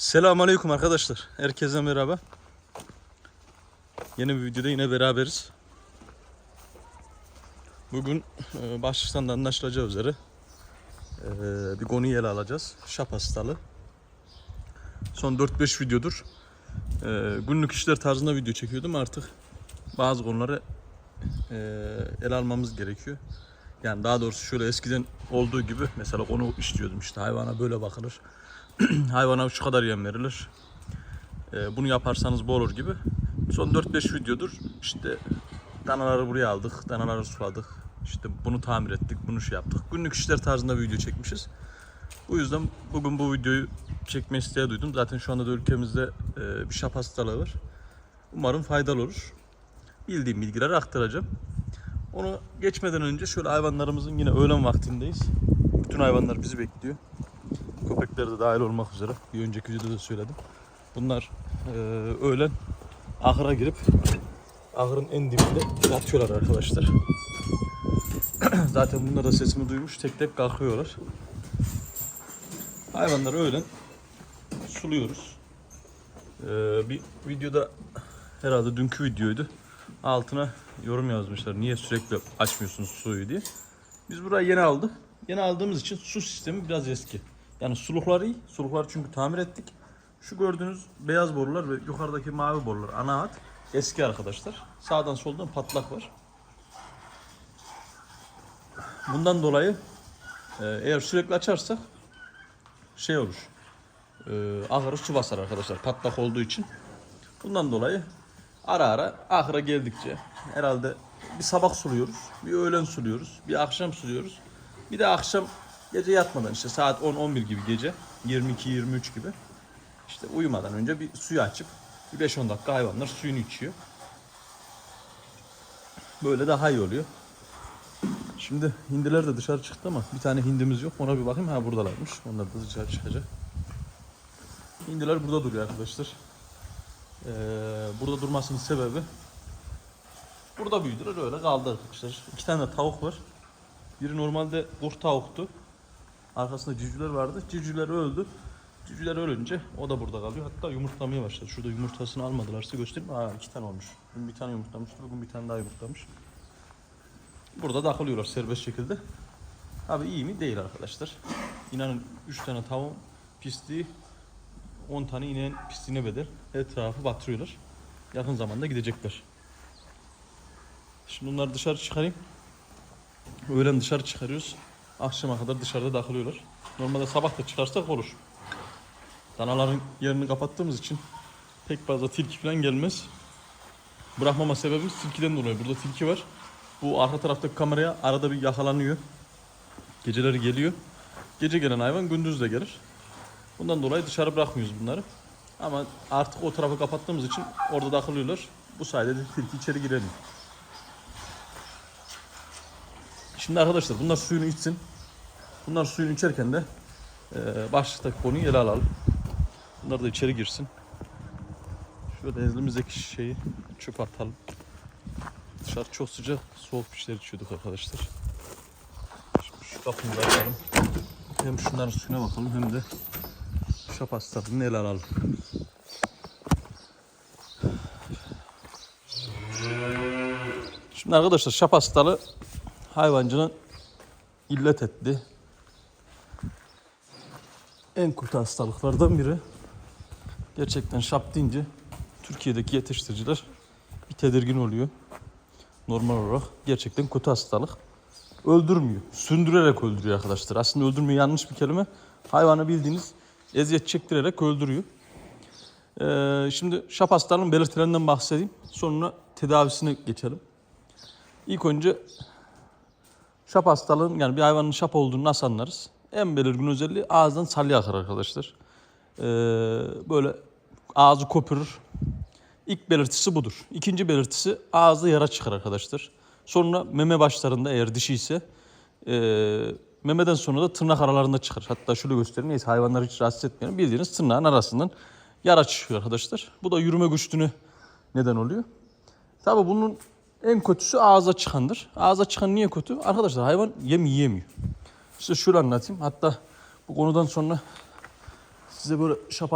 Selamünaleyküm arkadaşlar. Herkese merhaba. Yeni bir videoda yine beraberiz. Bugün e, başlıktan da anlaşılacağı üzere e, bir konuyu ele alacağız. Şap hastalığı. Son 4-5 videodur e, günlük işler tarzında video çekiyordum. Artık bazı konuları ele almamız gerekiyor. Yani daha doğrusu şöyle eskiden olduğu gibi mesela konu işliyordum işte hayvana böyle bakılır. hayvana şu kadar yem verilir. Ee, bunu yaparsanız bu olur gibi. Son 4-5 videodur işte danaları buraya aldık, danaları suladık. İşte bunu tamir ettik, bunu şey yaptık. Günlük işler tarzında bir video çekmişiz. Bu yüzden bugün bu videoyu çekme isteği duydum. Zaten şu anda da ülkemizde e, bir şap hastalığı var. Umarım faydalı olur. Bildiğim bilgileri aktaracağım. Onu geçmeden önce şöyle hayvanlarımızın yine öğlen vaktindeyiz. Bütün hayvanlar bizi bekliyor. Köpekler de dahil olmak üzere. Bir önceki videoda da söyledim. Bunlar e, öğlen ahıra girip ahırın en dibinde yatıyorlar arkadaşlar. Zaten bunlar da sesimi duymuş tek tek kalkıyorlar. Hayvanları öğlen suluyoruz. E, bir videoda herhalde dünkü videoydu. Altına yorum yazmışlar. Niye sürekli açmıyorsunuz suyu diye. Biz burayı yeni aldık. Yeni aldığımız için su sistemi biraz eski. Yani sulukları iyi. Sulukları çünkü tamir ettik. Şu gördüğünüz beyaz borular ve yukarıdaki mavi borular ana hat eski arkadaşlar. Sağdan soldan patlak var. Bundan dolayı e, eğer sürekli açarsak şey olur. E, ahırı su basar arkadaşlar patlak olduğu için. Bundan dolayı ara ara ahıra geldikçe herhalde bir sabah suluyoruz, bir öğlen suluyoruz, bir akşam suluyoruz. Bir de akşam gece yatmadan işte saat 10-11 gibi gece 22-23 gibi işte uyumadan önce bir suyu açıp bir 5-10 dakika hayvanlar suyunu içiyor. Böyle daha iyi oluyor. Şimdi hindiler de dışarı çıktı ama bir tane hindimiz yok. Ona bir bakayım. Ha buradalarmış. Onlar da dışarı çıkacak. Hindiler burada duruyor arkadaşlar. Ee, burada durmasının sebebi burada büyüdüler öyle kaldı arkadaşlar. İki tane de tavuk var. Biri normalde kurt tavuktu. Arkasında civcivler vardı. Civcivler öldü. Civcivler ölünce o da burada kalıyor. Hatta yumurtlamaya başladı. Şurada yumurtasını almadılarsa göstereyim. Aa iki tane olmuş. Bugün bir tane yumurtlamıştı. Bugün bir tane daha yumurtlamış. Burada takılıyorlar serbest şekilde. Abi iyi mi? Değil arkadaşlar. İnanın 3 tane tavuğun pisliği 10 tane ineğin pisliğine bedel. Etrafı batırıyorlar. Yakın zamanda gidecekler. Şimdi bunları dışarı çıkarayım. Öğlen dışarı çıkarıyoruz. Akşama kadar dışarıda takılıyorlar. Normalde sabah da çıkarsak olur. Danaların yerini kapattığımız için pek fazla tilki falan gelmez. Bırakmama sebebimiz tilkiden dolayı. Burada tilki var. Bu arka taraftaki kameraya arada bir yakalanıyor. Geceleri geliyor. Gece gelen hayvan gündüz de gelir. Bundan dolayı dışarı bırakmıyoruz bunları. Ama artık o tarafı kapattığımız için orada takılıyorlar. Bu sayede de tilki içeri giremiyor. Şimdi arkadaşlar bunlar suyunu içsin. Bunlar suyunu içerken de e, başlıktaki konuyu ele alalım. Bunlar da içeri girsin. Şöyle elimizdeki şeyi çöp atalım. Dışarı çok sıcak, soğuk bir şeyler içiyorduk arkadaşlar. Şimdi şu kapıyı da açalım. Hem şunların suyuna bakalım hem de şap hastalığını ele alalım. Şimdi arkadaşlar şap hastalığı hayvancının illet etti. En kötü hastalıklardan biri. Gerçekten şap deyince Türkiye'deki yetiştiriciler bir tedirgin oluyor. Normal olarak gerçekten kötü hastalık. Öldürmüyor. Sündürerek öldürüyor arkadaşlar. Aslında öldürmüyor yanlış bir kelime. Hayvanı bildiğiniz eziyet çektirerek öldürüyor. Ee, şimdi şap hastalığının belirtilerinden bahsedeyim. Sonra tedavisine geçelim. İlk önce şap hastalığın yani bir hayvanın şap olduğunu nasıl anlarız? En belirgin özelliği ağızdan salya akar arkadaşlar. Ee, böyle ağzı köpürür. İlk belirtisi budur. İkinci belirtisi ağızda yara çıkar arkadaşlar. Sonra meme başlarında eğer dişi ise e, memeden sonra da tırnak aralarında çıkar. Hatta şöyle göstereyim. Neyse hayvanları hiç rahatsız etmeyelim. Bildiğiniz tırnağın arasından yara çıkıyor arkadaşlar. Bu da yürüme güçlüğüne neden oluyor. Tabii bunun en kötüsü ağza çıkandır. Ağza çıkan niye kötü? Arkadaşlar hayvan yem yiyemiyor. Size şöyle anlatayım. Hatta bu konudan sonra Size böyle şap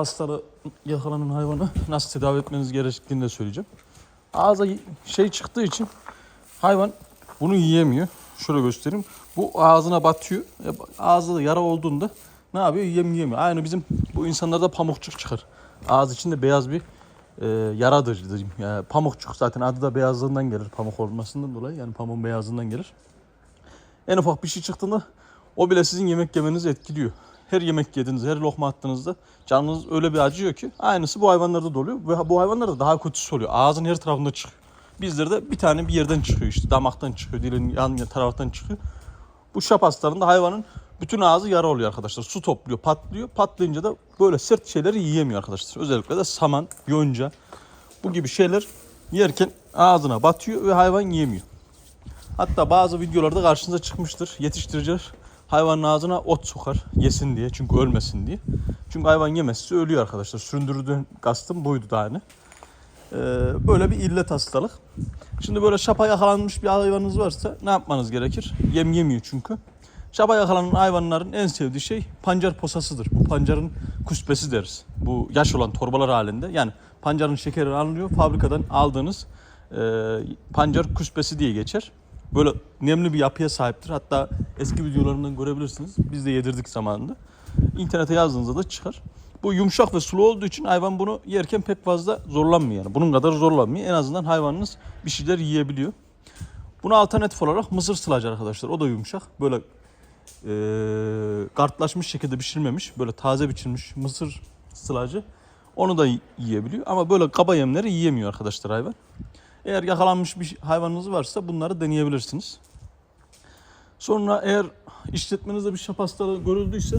yakalanan hayvanı nasıl tedavi etmeniz gerektiğini de söyleyeceğim. Ağza şey çıktığı için hayvan bunu yiyemiyor. Şöyle göstereyim. Bu ağzına batıyor. E, Ağzında yara olduğunda ne yapıyor? Yem yiyemiyor. Aynı bizim bu insanlarda pamukçuk çıkar. Ağız içinde beyaz bir e, yaradır diyeyim. Yani pamukçuk zaten adı da beyazlığından gelir. Pamuk olmasından dolayı yani pamuğun beyazlığından gelir. En ufak bir şey çıktığında o bile sizin yemek yemenizi etkiliyor. Her yemek yediğinizde, her lokma attığınızda canınız öyle bir acıyor ki aynısı bu hayvanlarda da oluyor. Ve bu hayvanlarda daha kötüsü oluyor. Ağzın her tarafında çıkıyor. Bizlerde bir tane bir yerden çıkıyor işte damaktan çıkıyor, dilin yan taraftan çıkıyor. Bu şap hastalarında hayvanın bütün ağzı yara oluyor arkadaşlar. Su topluyor, patlıyor. Patlayınca da böyle sert şeyleri yiyemiyor arkadaşlar. Özellikle de saman, yonca bu gibi şeyler yerken ağzına batıyor ve hayvan yiyemiyor. Hatta bazı videolarda karşınıza çıkmıştır. Yetiştiriciler hayvanın ağzına ot sokar yesin diye çünkü ölmesin diye. Çünkü hayvan yemezse ölüyor arkadaşlar. Süründürdüğün kastım buydu da hani. Ee, böyle bir illet hastalık. Şimdi böyle şapa yakalanmış bir hayvanınız varsa ne yapmanız gerekir? Yem yemiyor çünkü. Şapa yakalanan hayvanların en sevdiği şey pancar posasıdır. Bu pancarın kuspesi deriz. Bu yaş olan torbalar halinde. Yani pancarın şekeri alınıyor. Fabrikadan aldığınız e, pancar kuspesi diye geçer. Böyle nemli bir yapıya sahiptir. Hatta eski videolarımdan görebilirsiniz. Biz de yedirdik zamanında. İnternete yazdığınızda da çıkar. Bu yumuşak ve sulu olduğu için hayvan bunu yerken pek fazla zorlanmıyor yani. Bunun kadar zorlanmıyor. En azından hayvanınız bir şeyler yiyebiliyor. Buna alternatif olarak mısır sılacı arkadaşlar. O da yumuşak. Böyle eee kartlaşmış şekilde pişirilmemiş. Böyle taze biçilmiş mısır sılacı. Onu da yiyebiliyor. Ama böyle kaba yemleri yiyemiyor arkadaşlar hayvan. Eğer yakalanmış bir hayvanınız varsa bunları deneyebilirsiniz. Sonra eğer işletmenizde bir şap hastalığı görüldüyse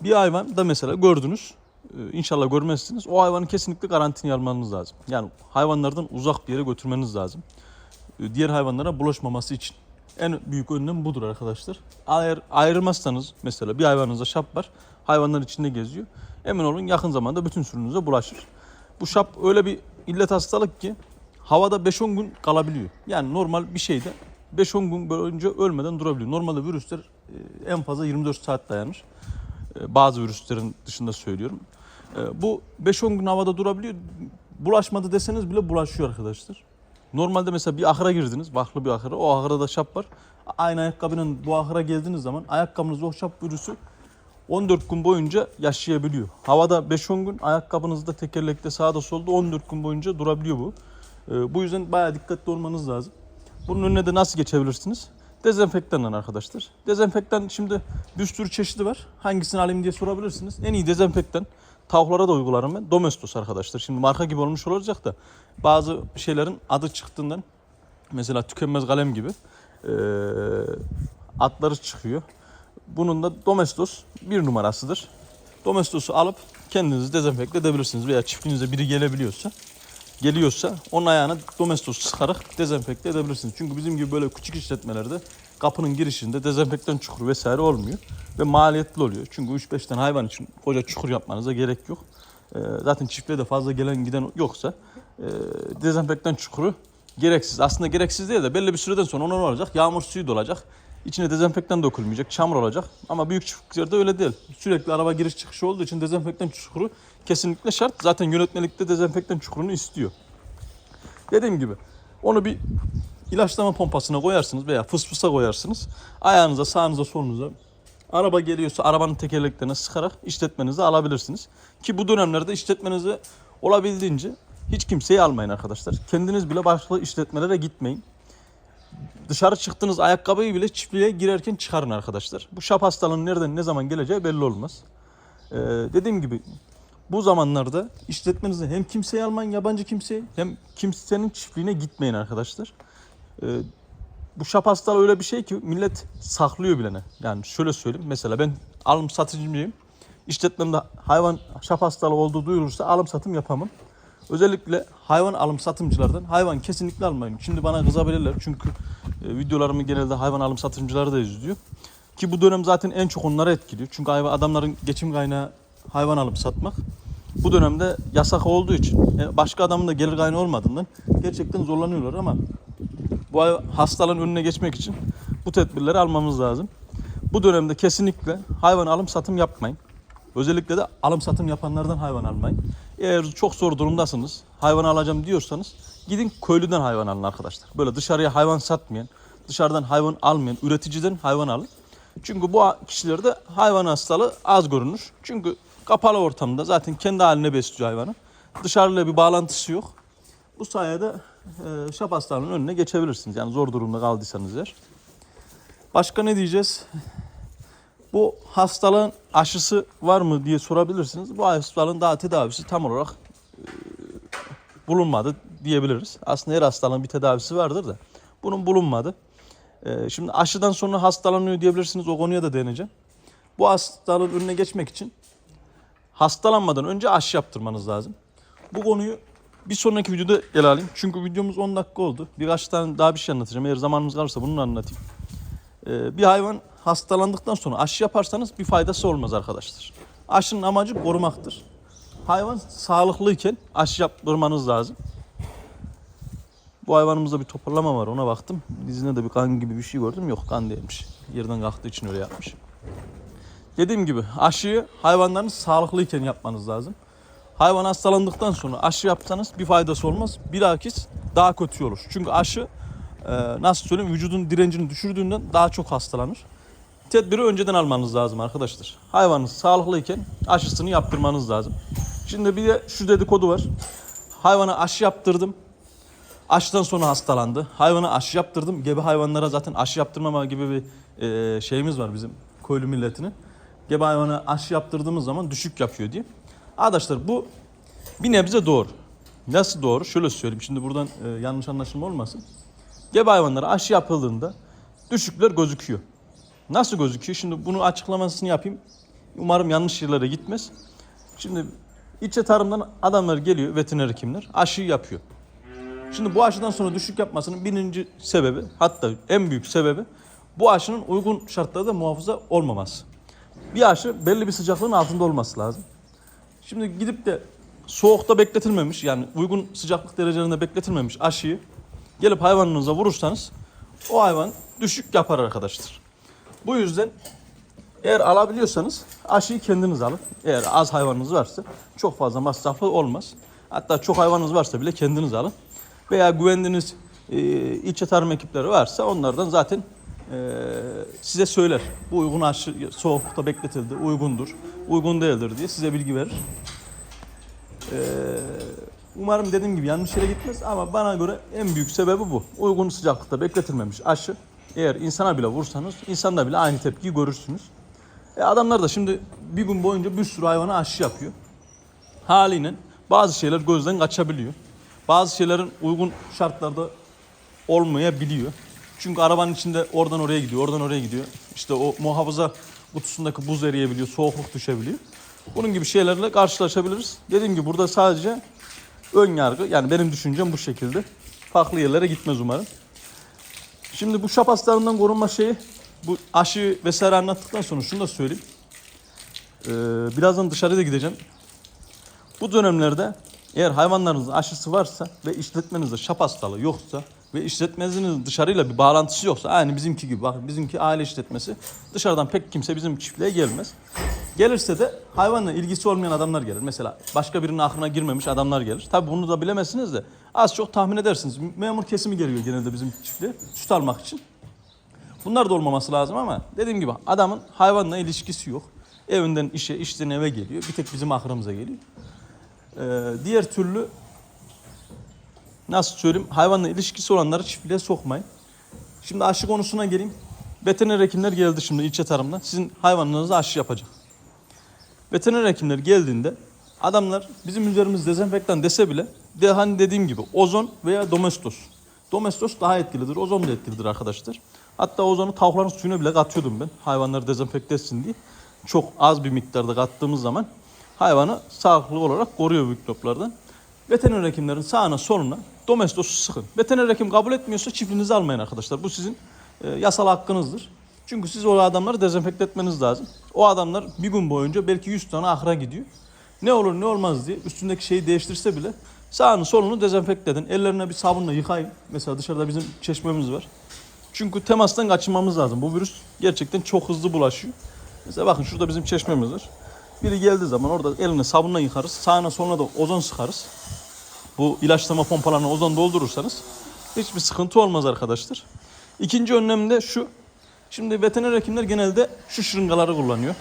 bir hayvan da mesela gördünüz. e, İnşallah görmezsiniz. O hayvanı kesinlikle karantinaya almanız lazım. Yani hayvanlardan uzak bir yere götürmeniz lazım. E, Diğer hayvanlara bulaşmaması için. En büyük önlem budur arkadaşlar. Eğer ayırmazsanız mesela bir hayvanınızda şap var. Hayvanlar içinde geziyor. Emin olun yakın zamanda bütün sürünüze bulaşır. Bu şap öyle bir illet hastalık ki havada 5-10 gün kalabiliyor. Yani normal bir şeyde 5-10 gün boyunca ölmeden durabiliyor. Normalde virüsler e, en fazla 24 saat dayanır. E, Bazı virüslerin dışında söylüyorum. E, Bu 5-10 gün havada durabiliyor. Bulaşmadı deseniz bile bulaşıyor arkadaşlar. Normalde mesela bir ahıra girdiniz, vaklı bir ahıra. O ahırda da şap var. Aynı ayakkabının bu ahıra geldiğiniz zaman ayakkabınızda o şap virüsü 14 gün boyunca yaşayabiliyor. Havada 5-10 gün, ayakkabınızda tekerlekte sağda solda 14 gün boyunca durabiliyor bu. Ee, bu yüzden bayağı dikkatli olmanız lazım. Bunun önüne de nasıl geçebilirsiniz? Dezenfektanla arkadaşlar. Dezenfektan şimdi bir sürü çeşidi var. Hangisini alayım diye sorabilirsiniz. En iyi dezenfektan tavuklara da uygularım ben. Domestos arkadaşlar. Şimdi marka gibi olmuş olacak da bazı şeylerin adı çıktığından mesela tükenmez kalem gibi ee, adları çıkıyor. Bunun da Domestos bir numarasıdır. Domestos'u alıp kendinizi dezenfekte edebilirsiniz veya çiftliğinize biri gelebiliyorsa geliyorsa onun ayağına domestos sıkarak dezenfekte edebilirsiniz. Çünkü bizim gibi böyle küçük işletmelerde kapının girişinde dezenfektan çukuru vesaire olmuyor ve maliyetli oluyor. Çünkü 3-5 tane hayvan için koca çukur yapmanıza gerek yok. Ee, zaten çiftliğe de fazla gelen giden yoksa e, dezenfektan çukuru gereksiz. Aslında gereksiz değil de belli bir süreden sonra ona ne olacak? Yağmur suyu dolacak. İçine dezenfektan dökülmeyecek, çamur olacak. Ama büyük çiftliklerde öyle değil. Sürekli araba giriş çıkışı olduğu için dezenfektan çukuru kesinlikle şart. Zaten yönetmelikte dezenfektan çukurunu istiyor. Dediğim gibi onu bir ilaçlama pompasına koyarsınız veya fısfısa koyarsınız. Ayağınıza, sağınıza, solunuza araba geliyorsa arabanın tekerleklerine sıkarak işletmenize alabilirsiniz. Ki bu dönemlerde işletmenize olabildiğince hiç kimseyi almayın arkadaşlar. Kendiniz bile başka işletmelere gitmeyin. Dışarı çıktığınız ayakkabıyı bile çiftliğe girerken çıkarın arkadaşlar. Bu şap hastalığının nereden ne zaman geleceği belli olmaz. Ee, dediğim gibi bu zamanlarda işletmenize hem kimseyi almayın yabancı kimseyi hem kimsenin çiftliğine gitmeyin arkadaşlar. Ee, bu şap hastalığı öyle bir şey ki millet saklıyor bilene. Yani şöyle söyleyeyim mesela ben alım satıcıyım. İşletmemde hayvan şap hastalığı olduğu duyulursa alım satım yapamam. Özellikle hayvan alım satımcılardan hayvan kesinlikle almayın. Şimdi bana kızabilirler çünkü e, videolarımı genelde hayvan alım satımcıları da izliyor. Ki bu dönem zaten en çok onları etkiliyor. Çünkü hayvan adamların geçim kaynağı hayvan alıp satmak. Bu dönemde yasak olduğu için e, başka adamın da gelir kaynağı olmadığından gerçekten zorlanıyorlar ama bu hastalığın önüne geçmek için bu tedbirleri almamız lazım. Bu dönemde kesinlikle hayvan alım satım yapmayın. Özellikle de alım satım yapanlardan hayvan almayın. Eğer çok zor durumdasınız, hayvan alacağım diyorsanız gidin köylüden hayvan alın arkadaşlar. Böyle dışarıya hayvan satmayan, dışarıdan hayvan almayan, üreticiden hayvan alın. Çünkü bu kişilerde hayvan hastalığı az görünür. Çünkü kapalı ortamda zaten kendi haline besliyor hayvanı. Dışarıyla bir bağlantısı yok. Bu sayede e, şap hastalığının önüne geçebilirsiniz. Yani zor durumda kaldıysanız eğer. Başka ne diyeceğiz? Bu hastalığın aşısı var mı diye sorabilirsiniz. Bu hastalığın daha tedavisi tam olarak e, bulunmadı diyebiliriz. Aslında her hastalığın bir tedavisi vardır da bunun bulunmadı. E, şimdi aşıdan sonra hastalanıyor diyebilirsiniz. O konuya da değineceğim. Bu hastalığın önüne geçmek için hastalanmadan önce aşı yaptırmanız lazım. Bu konuyu bir sonraki videoda ele alayım. Çünkü videomuz 10 dakika oldu. Birkaç tane daha bir şey anlatacağım. Eğer zamanımız kalırsa bunu anlatayım. Ee, bir hayvan hastalandıktan sonra aşı yaparsanız bir faydası olmaz arkadaşlar. Aşının amacı korumaktır. Hayvan sağlıklıyken aşı yaptırmanız lazım. Bu hayvanımızda bir toparlama var ona baktım. Dizine de bir kan gibi bir şey gördüm. Yok kan değilmiş. Yerden kalktığı için öyle yapmış. Dediğim gibi aşıyı hayvanların sağlıklıyken yapmanız lazım. Hayvan hastalandıktan sonra aşı yapsanız bir faydası olmaz. Bilakis daha kötü olur. Çünkü aşı e, nasıl söyleyeyim vücudun direncini düşürdüğünden daha çok hastalanır. Tedbiri önceden almanız lazım arkadaşlar. Hayvanınız sağlıklıyken aşısını yaptırmanız lazım. Şimdi bir de şu dedikodu var. Hayvana aşı yaptırdım. Aşıdan sonra hastalandı. Hayvana aşı yaptırdım. Gebe hayvanlara zaten aşı yaptırmama gibi bir e, şeyimiz var bizim köylü milletinin. Gebe hayvana aşı yaptırdığımız zaman düşük yapıyor diye. Arkadaşlar bu bir nebze doğru. Nasıl doğru? Şöyle söyleyeyim. Şimdi buradan e, yanlış anlaşılma olmasın. Gebe hayvanlara aşı yapıldığında düşükler gözüküyor. Nasıl gözüküyor? Şimdi bunu açıklamasını yapayım. Umarım yanlış yerlere gitmez. Şimdi içe tarımdan adamlar geliyor, veteriner hekimler, aşı yapıyor. Şimdi bu aşıdan sonra düşük yapmasının birinci sebebi, hatta en büyük sebebi bu aşının uygun şartlarda muhafaza olmaması. Bir aşı belli bir sıcaklığın altında olması lazım. Şimdi gidip de soğukta bekletilmemiş yani uygun sıcaklık derecelerinde bekletilmemiş aşıyı gelip hayvanınıza vurursanız o hayvan düşük yapar arkadaşlar. Bu yüzden eğer alabiliyorsanız aşıyı kendiniz alın. Eğer az hayvanınız varsa çok fazla masraflı olmaz. Hatta çok hayvanınız varsa bile kendiniz alın. Veya güvendiğiniz e, ilçe tarım ekipleri varsa onlardan zaten size söyler. Bu uygun aşı soğukta bekletildi, uygundur, uygun değildir diye size bilgi verir. E, umarım dediğim gibi yanlış yere gitmez ama bana göre en büyük sebebi bu. Uygun sıcaklıkta bekletilmemiş aşı. Eğer insana bile vursanız insanda bile aynı tepkiyi görürsünüz. E adamlar da şimdi bir gün boyunca bir sürü hayvana aşı yapıyor. Haliyle bazı şeyler gözden kaçabiliyor. Bazı şeylerin uygun şartlarda olmayabiliyor. Çünkü arabanın içinde oradan oraya gidiyor, oradan oraya gidiyor. İşte o muhafaza kutusundaki buz eriyebiliyor, soğukluk düşebiliyor. Bunun gibi şeylerle karşılaşabiliriz. Dediğim gibi burada sadece ön yargı, yani benim düşüncem bu şekilde. Farklı yerlere gitmez umarım. Şimdi bu şap hastalarından korunma şeyi, bu aşı vesaire anlattıktan sonra şunu da söyleyeyim. Ee, birazdan dışarıda gideceğim. Bu dönemlerde eğer hayvanlarınızın aşısı varsa ve işletmenizde şap hastalığı yoksa ve işletmenizin dışarıyla bir bağlantısı yoksa aynı bizimki gibi bakın bizimki aile işletmesi dışarıdan pek kimse bizim çiftliğe gelmez. Gelirse de hayvanla ilgisi olmayan adamlar gelir. Mesela başka birinin aklına girmemiş adamlar gelir. Tabi bunu da bilemezsiniz de az çok tahmin edersiniz. Memur kesimi geliyor genelde bizim çiftliğe süt almak için. Bunlar da olmaması lazım ama dediğim gibi adamın hayvanla ilişkisi yok. Evinden işe, işten eve geliyor. Bir tek bizim aklımıza geliyor. Ee, diğer türlü nasıl söyleyeyim hayvanla ilişkisi olanları çiftliğe sokmayın. Şimdi aşı konusuna geleyim. Veteriner hekimler geldi şimdi ilçe tarımdan. Sizin hayvanlarınıza aşı yapacak. Veteriner hekimler geldiğinde adamlar bizim üzerimiz dezenfektan dese bile de hani dediğim gibi ozon veya domestos. Domestos daha etkilidir, ozon da etkilidir arkadaşlar. Hatta ozonu tavukların suyuna bile katıyordum ben. Hayvanları dezenfekte etsin diye. Çok az bir miktarda kattığımız zaman hayvanı sağlıklı olarak koruyor bu mikroplardan. Veteriner hekimlerin sağına soluna domestosu sıkın. Veteriner hekim kabul etmiyorsa çiftliğinizi almayın arkadaşlar. Bu sizin e, yasal hakkınızdır. Çünkü siz o adamları dezenfekte etmeniz lazım. O adamlar bir gün boyunca belki 100 tane ahıra gidiyor. Ne olur ne olmaz diye üstündeki şeyi değiştirse bile sağını solunu dezenfekte edin. Ellerine bir sabunla yıkayın. Mesela dışarıda bizim çeşmemiz var. Çünkü temastan kaçınmamız lazım. Bu virüs gerçekten çok hızlı bulaşıyor. Mesela bakın şurada bizim çeşmemiz var. Biri geldiği zaman orada elini sabunla yıkarız. Sağına soluna da ozon sıkarız. Bu ilaçlama pompalarına ozon doldurursanız hiçbir sıkıntı olmaz arkadaşlar. İkinci önlem de şu. Şimdi veteriner hekimler genelde şu şırıngaları kullanıyor.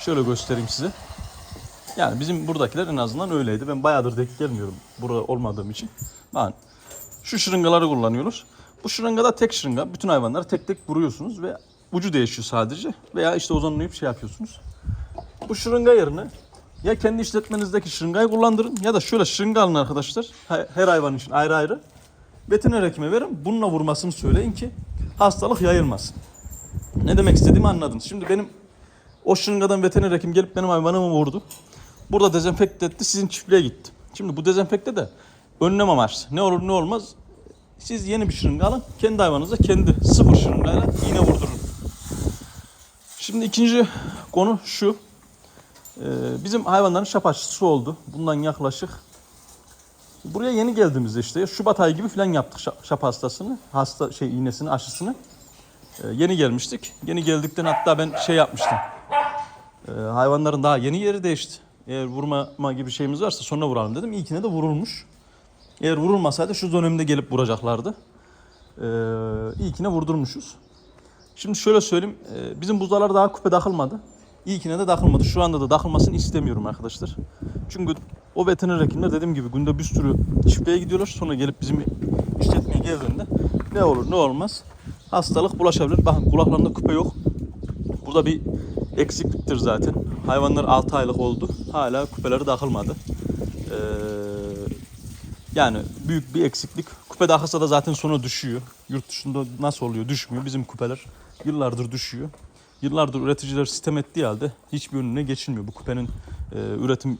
Şöyle göstereyim size. Yani bizim buradakiler en azından öyleydi. Ben bayağıdır denk gelmiyorum burada olmadığım için. Bakın şu şırıngaları kullanıyoruz. Bu şırıngada tek şırınga. Bütün hayvanları tek tek vuruyorsunuz ve ucu değişiyor sadece. Veya işte ozonlayıp şey yapıyorsunuz. Bu şırınga yerine ya kendi işletmenizdeki şırıngayı kullandırın ya da şöyle şırınga alın arkadaşlar. Her hayvan için ayrı ayrı. Veteriner hekime verin. Bununla vurmasını söyleyin ki hastalık yayılmasın. Ne demek istediğimi anladınız. Şimdi benim o şırıngadan veteriner hekim gelip benim hayvanımı vurdu. Burada dezenfekte etti, sizin çiftliğe gitti. Şimdi bu dezenfekte de önlem amaçlı. Ne olur ne olmaz. Siz yeni bir şırınga alın, kendi hayvanınıza kendi sıfır şırıngayla iğne vurdurun. Şimdi ikinci konu şu. Ee, bizim hayvanların şap aşısı oldu. Bundan yaklaşık buraya yeni geldiğimizde işte Şubat ayı gibi falan yaptık şap, hastasını, hasta şey iğnesini, aşısını. Ee, yeni gelmiştik. Yeni geldikten hatta ben şey yapmıştım. Ee, hayvanların daha yeni yeri değişti. Eğer vurma gibi şeyimiz varsa sonra vuralım dedim. İlkine de vurulmuş. Eğer vurulmasaydı şu dönemde gelip vuracaklardı. Ee, ilkine vurdurmuşuz. Şimdi şöyle söyleyeyim. e, Bizim buzdalar daha küpe takılmadı. İlkine de takılmadı. Şu anda da takılmasını istemiyorum arkadaşlar. Çünkü o veteriner hekimler dediğim gibi günde bir sürü çiftliğe gidiyorlar. Sonra gelip bizim işletmeye geldiğinde ne olur ne olmaz hastalık bulaşabilir. Bakın kulaklarında küpe yok. Burada bir eksikliktir zaten. Hayvanlar 6 aylık oldu. Hala küpeleri takılmadı. Ee, yani büyük bir eksiklik. Küpe takılsa da zaten sonra düşüyor. Yurt dışında nasıl oluyor? Düşmüyor. Bizim küpeler yıllardır düşüyor. Yıllardır üreticiler sistem ettiği halde hiçbir önüne geçilmiyor. Bu küpenin e, üretim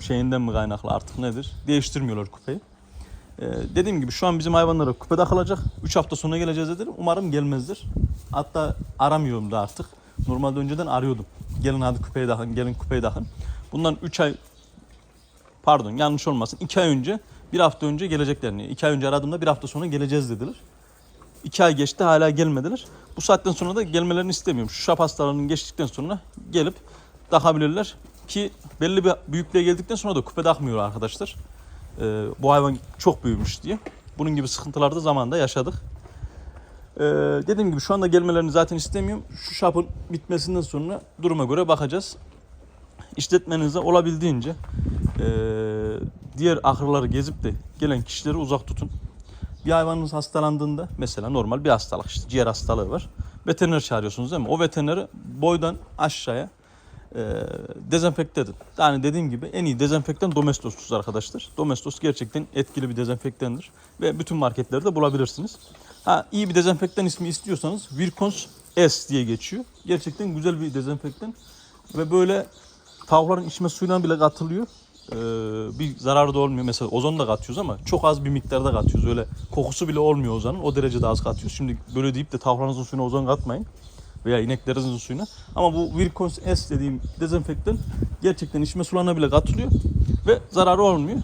şeyinden mi kaynaklı artık nedir? Değiştirmiyorlar küpeyi. Ee, dediğim gibi şu an bizim hayvanlara küpe takılacak. 3 hafta sonra geleceğiz dedim. Umarım gelmezdir. Hatta aramıyorum da artık. Normalde önceden arıyordum. Gelin hadi küpeyi takın, gelin küpeyi takın. Bundan 3 ay pardon yanlış olmasın 2 ay önce bir hafta önce geleceklerini. 2 ay önce aradığımda bir hafta sonra geleceğiz dediler. 2 ay geçti hala gelmediler. Bu saatten sonra da gelmelerini istemiyorum. Şu şap hastalarının geçtikten sonra gelip takabilirler. Ki belli bir büyüklüğe geldikten sonra da küpe takmıyor arkadaşlar. Ee, bu hayvan çok büyümüş diye. Bunun gibi sıkıntılar da zamanında yaşadık. Ee, dediğim gibi şu anda gelmelerini zaten istemiyorum. Şu şapın bitmesinden sonra duruma göre bakacağız. İşletmenize olabildiğince ee, diğer ahırları gezip de gelen kişileri uzak tutun. Bir hayvanınız hastalandığında mesela normal bir hastalık işte ciğer hastalığı var. Veteriner çağırıyorsunuz değil mi? O veterineri boydan aşağıya e, dezenfekte edin. Yani dediğim gibi en iyi dezenfektan Domestos'tur arkadaşlar. Domestos gerçekten etkili bir dezenfektandır. Ve bütün marketlerde bulabilirsiniz. Ha, iyi bir dezenfektan ismi istiyorsanız Virkons S diye geçiyor. Gerçekten güzel bir dezenfektan. Ve böyle tavukların içme suyuna bile katılıyor. Ee, bir zararı da olmuyor. Mesela ozon da katıyoruz ama çok az bir miktarda katıyoruz. Öyle kokusu bile olmuyor ozonun. O derecede az katıyoruz. Şimdi böyle deyip de tavuklarınızın suyuna ozon katmayın veya ineklerinizin suyuna. Ama bu Virkons S dediğim dezenfektan gerçekten içme sularına bile katılıyor ve zararı olmuyor.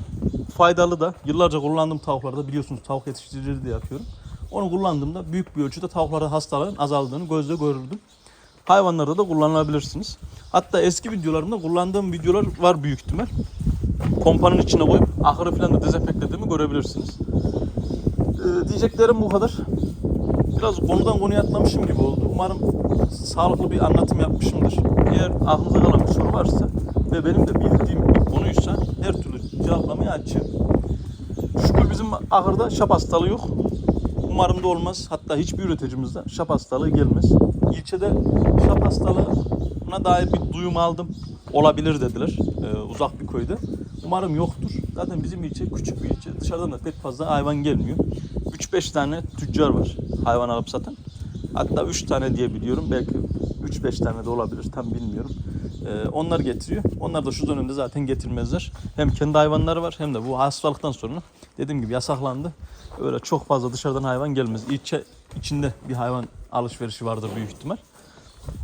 Faydalı da. Yıllarca kullandığım tavuklarda biliyorsunuz tavuk yetiştiriciliği de yapıyorum. Onu kullandığımda büyük bir ölçüde tavuklarda hastalığın azaldığını gözle görürdüm. Hayvanlarda da kullanabilirsiniz. Hatta eski videolarımda kullandığım videolar var büyük ihtimal. Kompanın içine koyup ahırı falan da dezenfektlediğimi görebilirsiniz. Ee, diyeceklerim bu kadar. Biraz konudan konuya atlamışım gibi oldu. Umarım sağlıklı bir anlatım yapmışımdır. Eğer aklınıza kalan bir soru varsa ve benim de bildiğim bir konuysa her türlü cevaplamaya açığım. Şükür bizim ahırda şap hastalığı yok. Umarım da olmaz. Hatta hiçbir üreticimizde şap hastalığı gelmez. İlçede şap hastalığına dair bir duyum aldım. Olabilir dediler ee, uzak bir köyde. Umarım yoktur. Zaten bizim ilçe küçük bir ilçe. Dışarıdan da pek fazla hayvan gelmiyor. 3-5 tane tüccar var hayvan alıp satan. Hatta 3 tane diye biliyorum. Belki 3-5 tane de olabilir tam bilmiyorum. Ee, onlar getiriyor. Onlar da şu dönemde zaten getirmezler. Hem kendi hayvanları var hem de bu hastalıktan sonra dediğim gibi yasaklandı. Öyle çok fazla dışarıdan hayvan gelmez. İlçe içinde bir hayvan alışverişi vardır büyük ihtimal.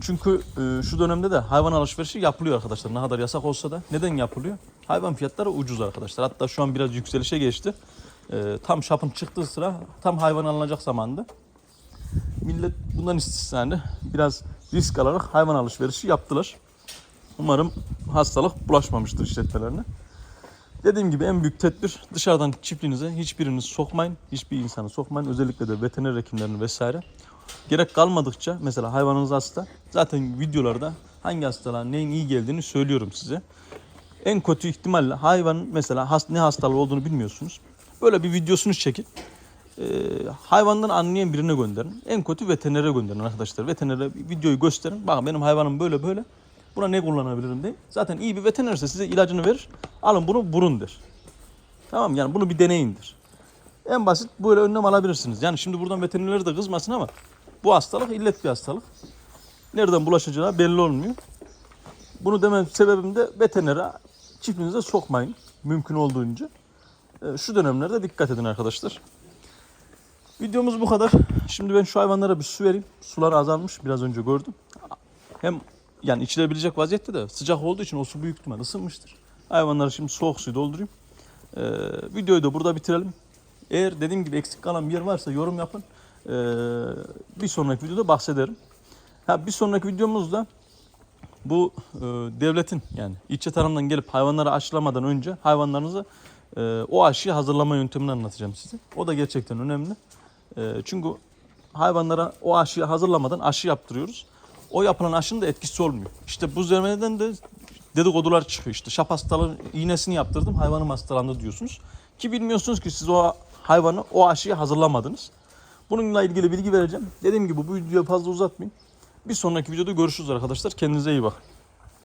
Çünkü e, şu dönemde de hayvan alışverişi yapılıyor arkadaşlar. Ne kadar yasak olsa da. Neden yapılıyor? Hayvan fiyatları ucuz arkadaşlar. Hatta şu an biraz yükselişe geçti. E, tam şapın çıktığı sıra tam hayvan alınacak zamanda. Millet bundan istisnai biraz risk alarak hayvan alışverişi yaptılar. Umarım hastalık bulaşmamıştır işletmelerine. Dediğim gibi en büyük tedbir dışarıdan çiftliğinize hiçbirini sokmayın. Hiçbir insanı sokmayın. Özellikle de veteriner hekimlerini vesaire. Gerek kalmadıkça mesela hayvanınız hasta. Zaten videolarda hangi hastalığa neyin iyi geldiğini söylüyorum size. En kötü ihtimalle hayvanın mesela hast ne hastalığı olduğunu bilmiyorsunuz. Böyle bir videosunu çekin. Ee, hayvandan anlayan birine gönderin. En kötü veterinere gönderin arkadaşlar. Veterinere videoyu gösterin. Bakın benim hayvanım böyle böyle. Buna ne kullanabilirim diye. Zaten iyi bir veterinerse size ilacını verir. Alın bunu burun der. Tamam yani bunu bir deneyindir. En basit böyle önlem alabilirsiniz. Yani şimdi buradan veterinerler de kızmasın ama bu hastalık illet bir hastalık. Nereden bulaşacağı belli olmuyor. Bunu demem sebebim de veterinere çiftliğinize sokmayın. Mümkün olduğunca. Ee, Şu dönemlerde dikkat edin arkadaşlar. Videomuz bu kadar. Şimdi ben şu hayvanlara bir su vereyim. Sular azalmış biraz önce gördüm. Hem yani içilebilecek vaziyette de sıcak olduğu için o su büyük ihtimal ısınmıştır. Hayvanları şimdi soğuk suyu doldurayım. Ee, videoyu da burada bitirelim. Eğer dediğim gibi eksik kalan bir yer varsa yorum yapın. Ee, bir sonraki videoda bahsederim. Ha, bir sonraki videomuzda bu e, devletin yani ilçe tarafından gelip hayvanları aşılamadan önce hayvanlarınızı e, o aşıyı hazırlama yöntemini anlatacağım size. O da gerçekten önemli. E, çünkü hayvanlara o aşıyı hazırlamadan aşı yaptırıyoruz. O yapılan aşının da etkisi olmuyor. İşte bu zemeden de dedikodular çıkıyor. İşte şap hastalığı iğnesini yaptırdım hayvanım hastalandı diyorsunuz. Ki bilmiyorsunuz ki siz o hayvanı o aşıyı hazırlamadınız. Bununla ilgili bilgi vereceğim. Dediğim gibi bu videoyu fazla uzatmayayım. Bir sonraki videoda görüşürüz arkadaşlar. Kendinize iyi bakın.